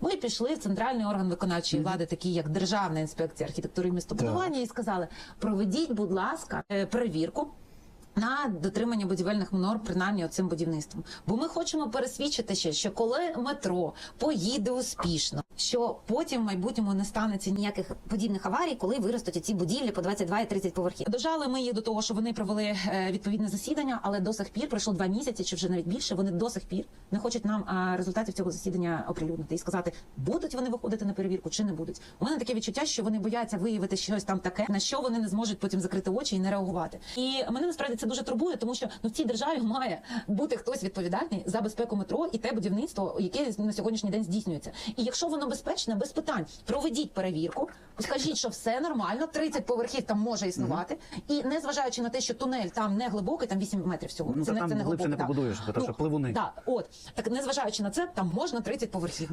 Ми пішли в центральний орган виконавчої влади, такий як Державна інспекція архітектури і містобудування, і сказали: проведіть, будь ласка, е, перевірку. На дотримання будівельних норм, принаймні оцим будівництвом. Бо ми хочемо пересвідчити ще, що коли метро поїде успішно, що потім в майбутньому не станеться ніяких подібних аварій, коли виростуть ці будівлі по 22 і 30 поверхів. Дожали ми їх до того, що вони провели е, відповідне засідання, але до сих пір пройшло два місяці, чи вже навіть більше. Вони до сих пір не хочуть нам результатів цього засідання оприлюднити і сказати, будуть вони виходити на перевірку чи не будуть. У мене таке відчуття, що вони бояться виявити щось там таке, на що вони не зможуть потім закрити очі і не реагувати. І мене насправді це дуже турбує, тому що ну в цій державі має бути хтось відповідальний за безпеку метро і те будівництво, яке на сьогоднішній день здійснюється. І якщо воно безпечне, без питань проведіть перевірку, скажіть, що все нормально, 30 поверхів там може існувати, і не зважаючи на те, що тунель там не глибокий, там 8 метрів всього. Ну, та там глибше не да. побудуєш, тому що пливуни. Да, от так, незважаючи на це, там можна 30 поверхів.